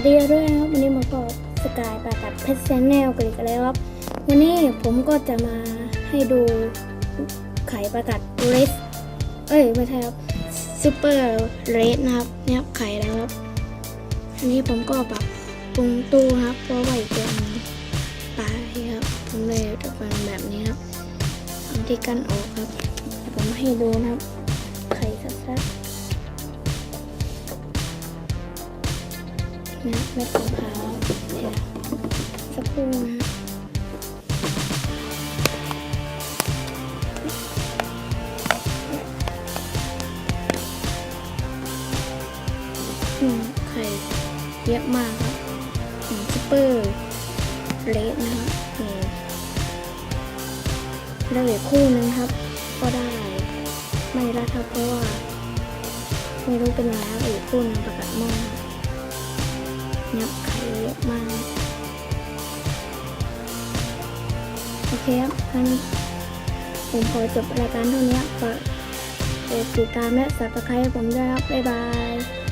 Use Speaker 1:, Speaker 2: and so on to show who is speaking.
Speaker 1: วัสดีด้วยครับวันนี้มาก็สกายปากับเพชรแซนแนลกันอีกแล้วครับ วันนี้ผมก็จะมาให้ดูไข่ประกัดเรสเอ้ยไม่ใช่ครับซูเปอร์เรสนะครับเนี่ยครับไข่แล้วครับ อันนี้ผมก็ปรับปรุงตู้ครับ เพราะว่าอีกตัวนึงตายครับ ผมเลยจะเป็นแบบนี้ครับทำที่กั้นออกครับ ผมให้ดูนะครับ นะเม็ดมะพร้าวเดี๋ยวสักครู่นะอืมไข่เยอะมากครับอืมซุปเปอร์เละนะครับนี่แล้วเหลือคู่นึงครับ ก็ได้ ไม่ได้ครับเพราะว่า ไม่รู้เป็นยังไงครับอีกคู่นึงประกาศมอ งนับไข่เยอะมาก โอเคครับงั้นผมขอจบรายการเท่านี้ฝากกดติดตามและสับสไครต์ผมด้วยครับ บ๊ายบาย